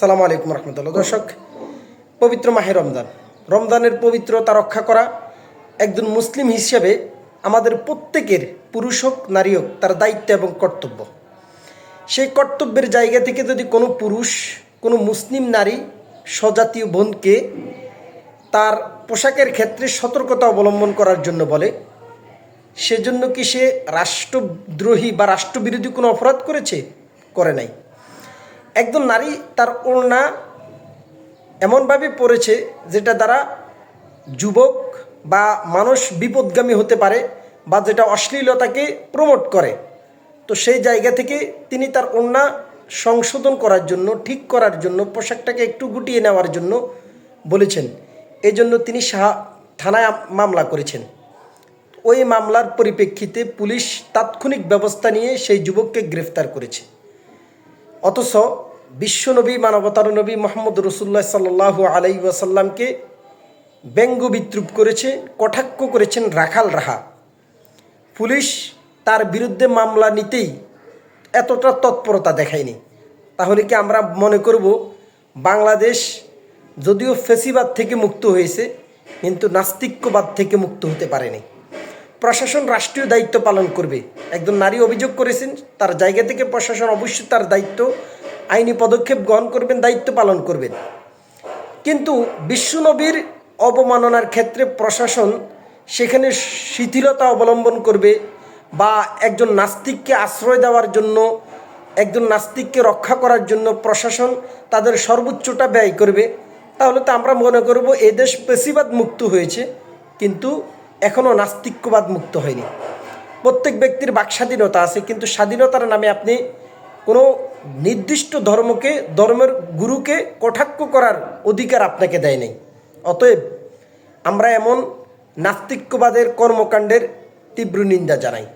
সালাম আলাইকুম রহমতুল্লাহ। দর্শক, পবিত্র মাহে রমজান। রমজানের পবিত্রতা রক্ষা করা একজন মুসলিম হিসেবে আমাদের প্রত্যেকের পুরুষ হোক, নারী হোক, তার দায়িত্ব এবং কর্তব্য। সেই কর্তব্যের জায়গা থেকে যদি কোনো পুরুষ, কোনো মুসলিম নারী স্বজাতীয় বোনকে তার পোশাকের ক্ষেত্রে সতর্কতা অবলম্বন করার জন্য বলে, সেজন্য কি সে রাষ্ট্রদ্রোহী বা রাষ্ট্রবিরোধী কোনো অপরাধ করেছে? করে নাই। একজন নারী তার ওড়না এমনভাবে পড়েছে যেটা দ্বারা যুবক বা মানুষ বিপদগামী হতে পারে বা যেটা অশ্লীলতাকে প্রমোট করে। তো সেই জায়গা থেকে তিনি তার ওড়না সংশোধন করার জন্য, ঠিক করার জন্য, পোশাকটাকে একটু গুটিয়ে নেওয়ার জন্য বলেছেন। এই জন্য তিনি সাহা থানায় মামলা করেছেন। ওই মামলার পরিপ্রেক্ষিতে পুলিশ তাৎক্ষণিক ব্যবস্থা নিয়ে সেই যুবককে গ্রেফতার করেছে। অথচ বিশ্বনবী মানবতার নবী মোহাম্মদ রসুল্লাহ সাল্লাহ আলাই ব্যঙ্গ বিদ্রুপ করেছে, কটাক্ষ করেছেন রাখাল রাহা। পুলিশ তার বিরুদ্ধে মামলা নিতেই এতটা তৎপরতা দেখায়নি। তাহলে কি আমরা মনে করব, বাংলাদেশ যদিও ফেসিবাদ থেকে মুক্ত হয়েছে, কিন্তু নাস্তিক্যবাদ থেকে মুক্ত হতে পারেনি। প্রশাসন রাষ্ট্রীয় দায়িত্ব পালন করবে। একজন নারী অভিযোগ করেছেন, তার জায়গা থেকে প্রশাসন অবশ্যই তার দায়িত্ব, আইনি পদক্ষেপ গ্রহণ করবেন, দায়িত্ব পালন করবেন। কিন্তু বিশ্বনবীর অবমাননার ক্ষেত্রে প্রশাসন সেখানে শিথিলতা অবলম্বন করবে বা একজন নাস্তিককে আশ্রয় দেওয়ার জন্য, একজন নাস্তিককে রক্ষা করার জন্য প্রশাসন তাদের সর্বোচ্চটা ব্যয় করবে। তাহলে তো আমরা মনে করব এদেশ পেশিবাদ মুক্ত হয়েছে। কিন্তু এখনও নাস্তিক্যবাদ মুক্ত হয়নি। প্রত্যেক ব্যক্তির বাক স্বাধীনতা আছে, কিন্তু স্বাধীনতার নামে আপনি কোনো নির্দিষ্ট ধর্মকে, ধর্মের গুরুকে কটাক্ষ করার অধিকার আপনাকে দেয় নাই। অতএব আমরা এমন নাস্তিক্যবাদের কর্মকাণ্ডের তীব্র নিন্দা জানাই।